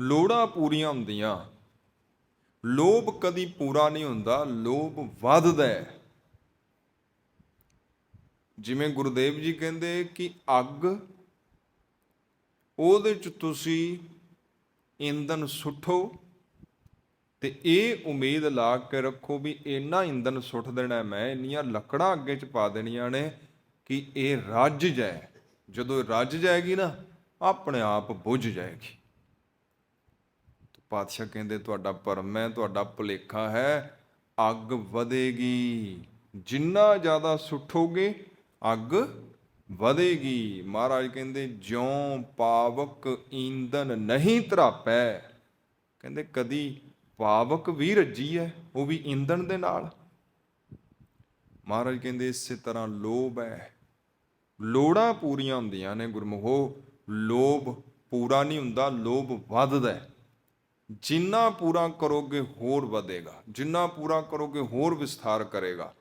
ਲੋੜਾਂ ਪੂਰੀਆਂ ਹੁੰਦੀਆਂ। ਲੋਭ ਕਦੀ ਪੂਰਾ ਨਹੀਂ ਹੁੰਦਾ, ਲੋਭ ਵੱਧਦਾ ਹੈ। ਜਿਵੇਂ ਗੁਰਦੇਵ ਜੀ ਕਹਿੰਦੇ ਕਿ ਅੱਗ, ਉਹਦੇ ਚ ਤੁਸੀਂ ਇੰਧਨ ਸੁੱਟੋ ਤੇ ਇਹ ਉਮੀਦ ਲਾ ਕੇ ਰੱਖੋ ਵੀ ਇੰਨਾ ਇੰਧਨ ਸੁੱਟ ਦੇਣਾ ਮੈਂ ਇੰਨੀਆਂ ਲੱਕੜਾਂ ਅੱਗੇ ਚ ਪਾ ਦੇਣੀਆਂ ਨੇ ਕਿ ਇਹ ਰੱਜ ਜਾਏ। ਜਦੋਂ ਰੱਜ ਜਾਏਗੀ ਨਾ, ਆਪਣੇ ਆਪ ਬੁੱਝ ਜਾਏਗੀ। ਪਾਤਸ਼ਾਹ ਕਹਿੰਦੇ, ਤੁਹਾਡਾ ਭਰਮ ਹੈ, ਤੁਹਾਡਾ ਭੁਲੇਖਾ ਹੈ, ਅੱਗ ਵਧੇਗੀ। ਜਿੰਨਾ ਜ਼ਿਆਦਾ ਸੁੱਟੋਗੇ, ਅੱਗ ਵਧੇਗੀ। ਮਹਾਰਾਜ ਕਹਿੰਦੇ, ਜਿਉ ਪਾਵਕ ਈਂਧਨ ਨਹੀਂ ਧਰਾਪੈ। ਕਹਿੰਦੇ, ਕਦੀ ਪਾਵਕ ਵੀ ਰੱਜੀ ਹੈ, ਉਹ ਵੀ ਈਂਧਨ ਦੇ ਨਾਲ? ਮਹਾਰਾਜ ਕਹਿੰਦੇ, ਇਸੇ ਤਰ੍ਹਾਂ ਲੋਭ ਹੈ। ਲੋੜਾਂ ਪੂਰੀਆਂ ਹੁੰਦੀਆਂ ਨੇ ਗੁਰਮੁਖੋ। ਲੋਭ ਪੂਰਾ ਨਹੀਂ ਹੁੰਦਾ, ਲੋਭ ਵੱਧਦਾ ਹੈ। ਜਿੰਨਾ ਪੂਰਾ ਕਰੋਗੇ ਹੋਰ ਵਧੇਗਾ ਜਿੰਨਾ ਪੂਰਾ ਕਰੋਗੇ ਹੋਰ ਵਿਸਥਾਰ ਕਰੇਗਾ।